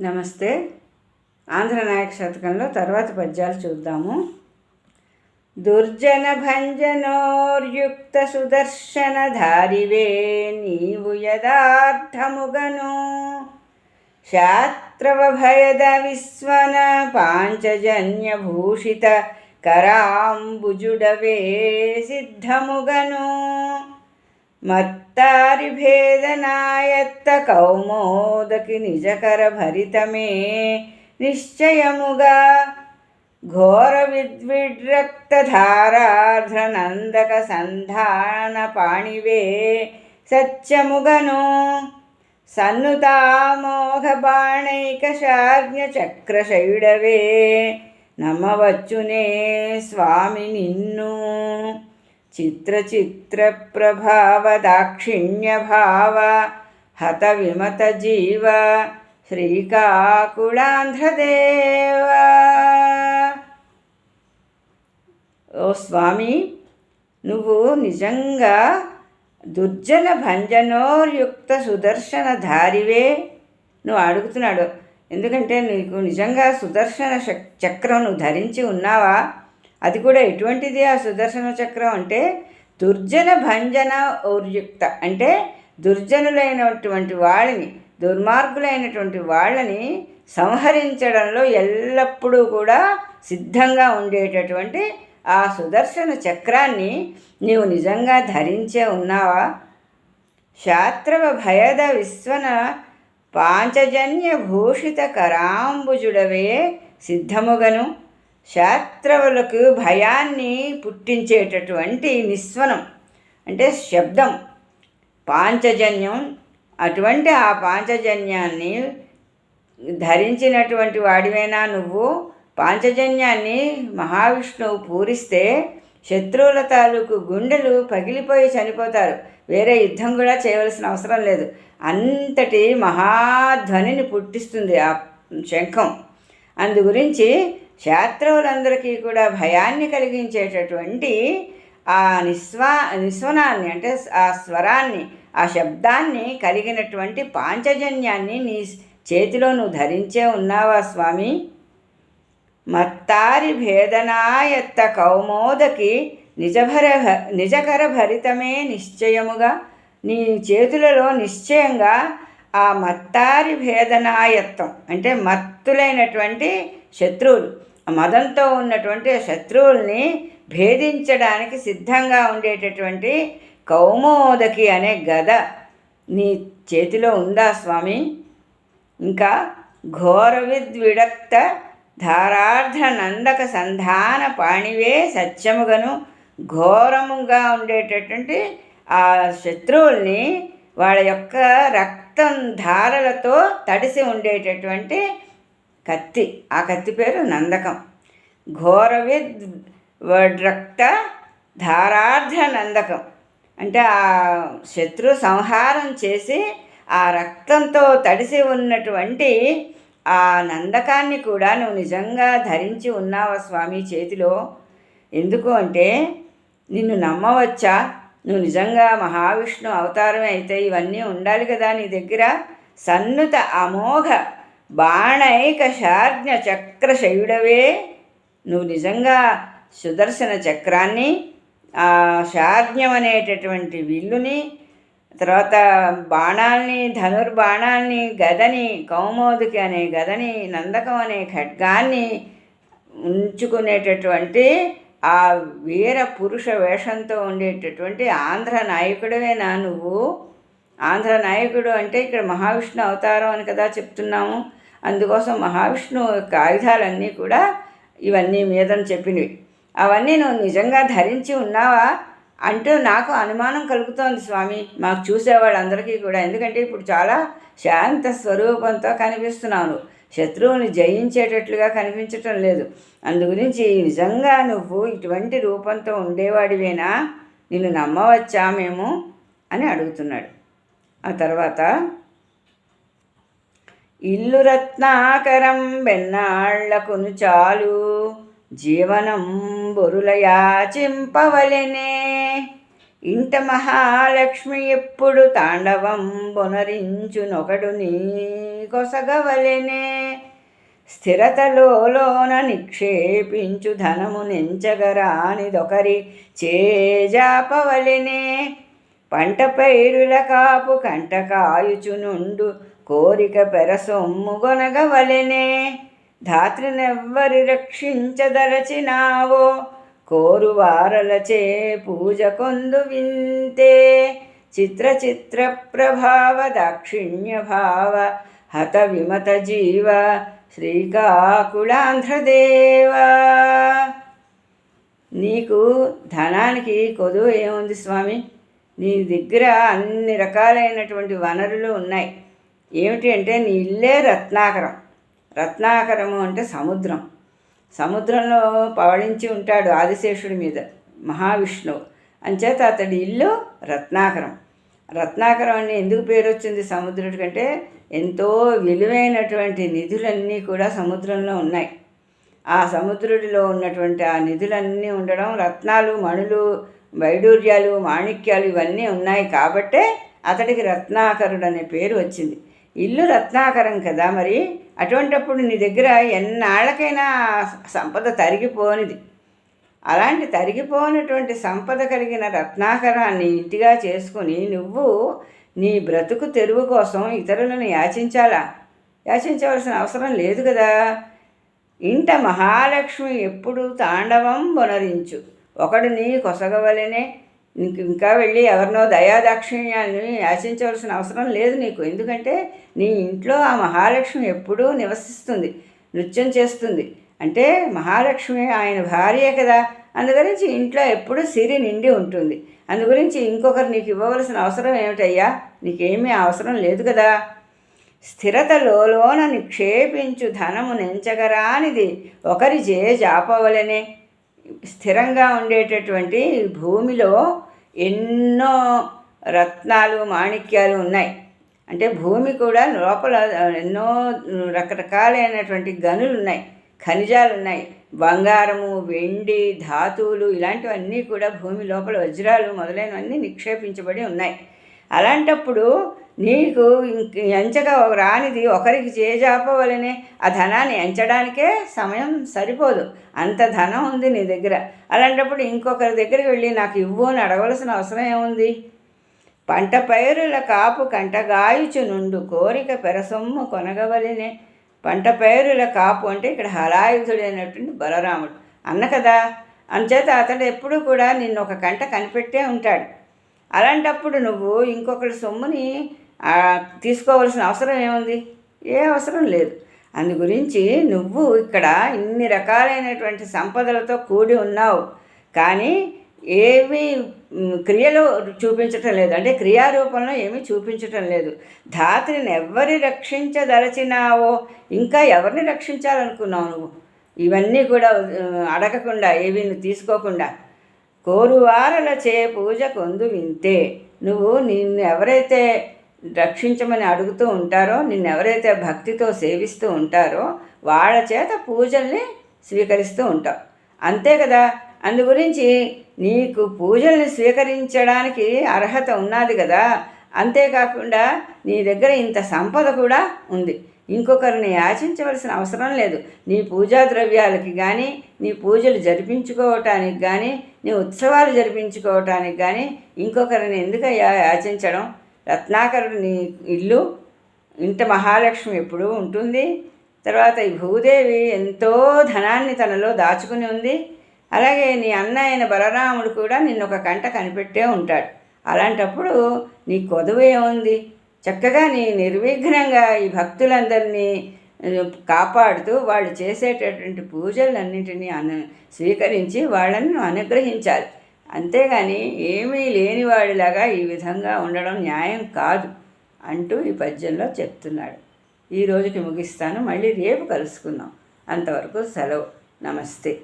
నమస్తే. ఆంధ్ర నాయక శతకంలో తర్వాత పద్యాలు చూద్దాము. దుర్జన భంజనోర్యుక్త సుదర్శన ధారివే నీవు యథార్థముగను. శాస్త్రవభయద విశ్వన పాంచజన్య భూషిత కరాంబుజుడవే సిద్ధముగను. మత్తారిభేదనాయత్త కౌమోదకి నిజకర భరితమే నిశ్చయముగా ఘోర విద్విడ్రక్తధారార్ధ్రనందక సంధాన పాణివే సత్యముగను సన్నుతామోఘ బాణైక శాజ్ఞ చక్రశైడవే నమ్మవచ్చునే స్వామి నిన్ను చిత్ర చిత్ర ప్రభావ దాక్షిణ్య భావ హత విమత జీవ శ్రీకాకుళాంధ్రదేవ. ఓ స్వామి నువ్వు నిజంగా దుర్జన భంజనోర్యుక్త సుదర్శన ధారివే నువ్వు అడుగుతున్నాడు. ఎందుకంటే నీకు నిజంగా సుదర్శన చక్రం నువ్వు ధరించి ఉన్నావా? అది కూడా ఎటువంటిది ఆ సుదర్శన చక్రం అంటే దుర్జన భంజన ఔర్యుక్త. అంటే దుర్జనులైనటువంటి వాళ్ళని దుర్మార్గులైనటువంటి వాళ్ళని సంహరించడంలో ఎల్లప్పుడూ కూడా సిద్ధంగా ఉండేటటువంటి ఆ సుదర్శన చక్రాన్ని నీవు నిజంగా ధరించే ఉన్నావా? శాస్త్రవ భయద విశ్వన పాంచజన్య భూషిత కరాంబుజుడవే సిద్ధముగను. శాస్త్రవులకు భయాన్ని పుట్టించేటటువంటి నిస్వనం అంటే శబ్దం పాంచజన్యం. అటువంటి ఆ పాంచజన్యాన్ని ధరించినటువంటి వాడివేనా నువ్వు పాంచజన్యాన్ని మహావిష్ణువు పూరిస్తే శత్రువుల తాలూకు గుండెలు పగిలిపోయి చనిపోతారు. వేరే యుద్ధం కూడా చేయవలసిన అవసరం లేదు. అంతటి మహాధ్వనిని పుట్టిస్తుంది ఆ శంఖం. అందు గురించి శాస్త్రవులందరికీ కూడా భయాన్ని కలిగించేటటువంటి ఆ నిస్వా నిస్వనాన్ని అంటే ఆ స్వరాన్ని ఆ శబ్దాన్ని కలిగినటువంటి పాంచజన్యాన్ని నీ చేతిలో నువ్వు ధరించే ఉన్నావా స్వామి? మత్తారి భేదనాయత్త కౌమోదకి నిజభర నిజకర భరితమే నిశ్చయముగా నీ చేతులలో నిశ్చయంగా ఆ మత్తారి భేదనాయత్వం అంటే మత్తులైనటువంటి శత్రువులు. మదంతో ఉన్నటువంటి ఆ శత్రువుల్ని భేదించడానికి సిద్ధంగా ఉండేటటువంటి కౌమోదకి అనే గద నీ చేతిలో ఉందా స్వామి? ఇంకా ఘోర విద్విడక్త ధారార్థ నందక సంధాన పాణివే సత్యముగను ఘోరముగా ఉండేటటువంటి ఆ శత్రువుల్ని వాళ్ళ యొక్క రక్తం ధారలతో తడిసి ఉండేటటువంటి కత్తి. ఆ కత్తి పేరు నందకం. ఘోర విద్ రక్త ధారార్థ నందకం. అంటే ఆ శత్రు సంహారం చేసి ఆ రక్తంతో తడిసి ఉన్నటువంటి ఆ నందకాన్ని కూడా నువ్వు నిజంగా ధరించి ఉన్నావా స్వామి చేతిలో? ఎందుకు అంటే నిన్ను నమ్మవచ్చా? నువ్వు నిజంగా మహావిష్ణు అవతారం అయితే ఇవన్నీ ఉండాలి కదా నీ దగ్గర? సన్నుత అమోఘ బాణైక శార్జ్ఞ చక్ర శయుడవే నువ్వు నిజంగా సుదర్శన చక్రాన్ని ఆ శార్జ్ఞం అనేటటువంటి విల్లుని తర్వాత బాణాల్ని ధనుర్బాణాల్ని గదని కౌమోదికి అనే గదని నందకం అనే ఖడ్గాన్ని ఉంచుకునేటటువంటి ఆ వీర పురుష వేషంతో ఉండేటటువంటి ఆంధ్ర నాయకుడవేనా నువ్వు. ఆంధ్ర నాయకుడు అంటే ఇక్కడ మహావిష్ణు అవతారం అని కదా చెప్తున్నాము. అందుకోసం మహావిష్ణువు యొక్క ఆయుధాలన్నీ కూడా ఇవన్నీ మీదని చెప్పినవి. అవన్నీ నువ్వు నిజంగా ధరించి ఉన్నావా? అంటూ నాకు అనుమానం కలుగుతోంది స్వామి. మాకు చూసేవాళ్ళందరికీ కూడా. ఎందుకంటే ఇప్పుడు చాలా శాంత స్వరూపంతో కనిపిస్తున్నావు శత్రువుని జయించేటట్లుగా కనిపించటం లేదు. అందు గురించి నిజంగా నువ్వు ఇటువంటి రూపంతో ఉండేవాడివేనా? నిన్ను నమ్మవచ్చా మేము? అని అడుగుతున్నాడు. ఆ తర్వాత ఇల్లు రత్నాకరం వెన్నాళ్ళకును చాలు. జీవనం బొరుల యాచింపవలెనే. ఇంట మహాలక్ష్మి ఎప్పుడు తాండవం బొనరించునొకడు నీ కొసగవలెనే. స్థిరతలోన నిక్షేపించు ధనము నెంచగరానిదొకరి చేజాపవలెనే. పంట పైరుల కాపు కంట కాయుచునుండు కోరిక పెరసొమ్ముగొనగవలెనే ధాత్రినెవ్వరి రక్షించదలచినావో. కోరువారలచే పూజ కొందు వింతే. చిత్ర చిత్ర ప్రభావ దాక్షిణ్య భావ. హత విమత జీవ శ్రీకాకుళాంధ్రదేవ. నీకు ధనానికి కొదువు ఏముంది స్వామి? నీ దగ్గర అన్ని రకాలైనటువంటి వనరులు ఉన్నాయి. ఏమిటి అంటే నీ ఇల్లే రత్నాకరం. రత్నాకరము అంటే సముద్రం. సముద్రంలో పవళించి ఉంటాడు ఆదిశేషుడి మీద మహావిష్ణువు. అంచేత అతడి ఇల్లు రత్నాకరం. రత్నాకరం అని ఎందుకు పేరు వచ్చింది సముద్రుడి కంటే? ఎంతో విలువైనటువంటి నిధులన్నీ కూడా సముద్రంలో ఉన్నాయి. ఆ సముద్రుడిలో ఉన్నటువంటి ఆ నిధులన్నీ ఉండడం రత్నాలు మణులు వైడూర్యాలు మాణిక్యాలు ఇవన్నీ ఉన్నాయి కాబట్టే అతడికి రత్నాకరుడు అనే పేరు వచ్చింది. ఇల్లు రత్నాకరం కదా మరి? అటువంటప్పుడు నీ దగ్గర ఎన్నాళ్ళకైనా సంపద తరిగిపోనిది. అలాంటి తరిగిపోనటువంటి సంపద కలిగిన రత్నాకరాన్ని ఇంటిగా చేసుకుని నువ్వు నీ బ్రతుకు తెరువు కోసం ఇతరులను యాచించాలా? యాచించవలసిన అవసరం లేదు కదా. ఇంట మహాలక్ష్మి ఎప్పుడు తాండవం బొనరించు ఒకడు నీ కొసగవలనే నీకు ఇంకా వెళ్ళి ఎవరినో దయాదాక్షిణ్యాన్ని ఆశించవలసిన అవసరం లేదు నీకు. ఎందుకంటే నీ ఇంట్లో ఆ మహాలక్ష్మి ఎప్పుడూ నివసిస్తుంది నృత్యం చేస్తుంది. అంటే మహాలక్ష్మి ఆయన భార్యే కదా. అందుగురించి ఇంట్లో ఎప్పుడూ సిరి నిండి ఉంటుంది. అందుగురించి ఇంకొకరు నీకు ఇవ్వవలసిన అవసరం ఏమిటయ్యా? నీకేమీ అవసరం లేదు కదా. స్థిరతలోన నిక్షేపించు ధనము నెంచగరానిది ఒకరి జే జాపవలనే. స్థిరంగా ఉండేటటువంటి భూమిలో ఎన్నో రత్నాలు మాణిక్యాలు ఉన్నాయి. అంటే భూమి కూడా లోపల ఎన్నో రకరకాలైనటువంటి గనులు ఉన్నాయి. ఖనిజాలు ఉన్నాయి. బంగారము వెండి ధాతువులు ఇలాంటివన్నీ కూడా భూమి లోపల వజ్రాలు మొదలైనవన్నీ నిక్షేపించబడి ఉన్నాయి. అలాంటప్పుడు నీకు ఎంచగా రానిది ఒకరికి చేజాపవలనే ఆ ధనాన్ని ఎంచడానికే సమయం సరిపోదు. అంత ధనం ఉంది నీ దగ్గర. అలాంటప్పుడు ఇంకొకరి దగ్గరికి వెళ్ళి నాకు ఇవ్వు అని అడగవలసిన అవసరం ఏముంది? పంట పైరుల కాపు కంటగాయుచు నుండు కోరిక పెరసొమ్ము కొనగవలనే. పంట పైరుల కాపు అంటే ఇక్కడ హలాయుధుడైనటువంటి బలరాముడు. అన్న కదా? అంచేత అతడు ఎప్పుడూ కూడా నిన్ను ఒక కంట కనిపెట్టే ఉంటాడు. అలాంటప్పుడు నువ్వు ఇంకొకటి సొమ్ముని తీసుకోవాల్సిన అవసరం ఏముంది? ఏ అవసరం లేదు. అందు గురించి నువ్వు ఇక్కడ ఇన్ని రకాలైనటువంటి సంపదలతో కూడి ఉన్నావు. కానీ ఏమీ క్రియలు చూపించటం లేదు. అంటే క్రియారూపంలో ఏమీ చూపించటం లేదు. ధాత్రిని ఎవరి రక్షించదలచినావో ఇంకా ఎవరిని రక్షించాలనుకున్నావు నువ్వు? ఇవన్నీ కూడా అడగకుండా ఏవి నువ్వు తీసుకోకుండా. కోరువారల చే పూజ కొందు వింతే. నువ్వు నిన్ను ఎవరైతే రక్షించమని అడుగుతూ ఉంటారో నిన్నెవరైతే భక్తితో సేవిస్తూ ఉంటారో వాళ్ళ చేత పూజల్ని స్వీకరిస్తూ ఉంటాం. అంతే కదా? అందు గురించి నీకు పూజల్ని స్వీకరించడానికి అర్హత ఉన్నది కదా? అంతేకాకుండా నీ దగ్గర ఇంత సంపద కూడా ఉంది. ఇంకొకరిని యాచించవలసిన అవసరం లేదు. నీ పూజా ద్రవ్యాలకి కానీ నీ పూజలు జరిపించుకోవటానికి కానీ నీ ఉత్సవాలు జరిపించుకోవటానికి కానీ ఇంకొకరిని ఎందుకయ్యా యాచించడం? రత్నాకరుని ఇల్లు ఇంట మహాలక్ష్మి ఎప్పుడూ ఉంటుంది. తర్వాత ఈ భూదేవి ఎంతో ధనాన్ని తనలో దాచుకుని ఉంది. అలాగే నీ అన్న అయిన బలరాముడు కూడా నిన్ను ఒక కంట కనిపెట్టే ఉంటాడు. అలాంటప్పుడు నీ కొదువు ఏముంది చక్కగా నీ నిర్విఘ్నంగా ఈ భక్తులందరినీ కాపాడుతూ వాళ్ళు చేసేటటువంటి పూజలన్నింటినీ అను స్వీకరించి వాళ్ళని అనుగ్రహించాలి. అంతేగాని ఏమీ లేనివాడిలాగా ఈ విధంగా ఉండడం న్యాయం కాదు అంటూ ఈ పద్యంలో చెప్తున్నాడు. ఈ రోజుకి ముగిస్తాను. మళ్ళీ రేపు కలుసుకుందాం. అంతవరకు సెలవు. నమస్తే.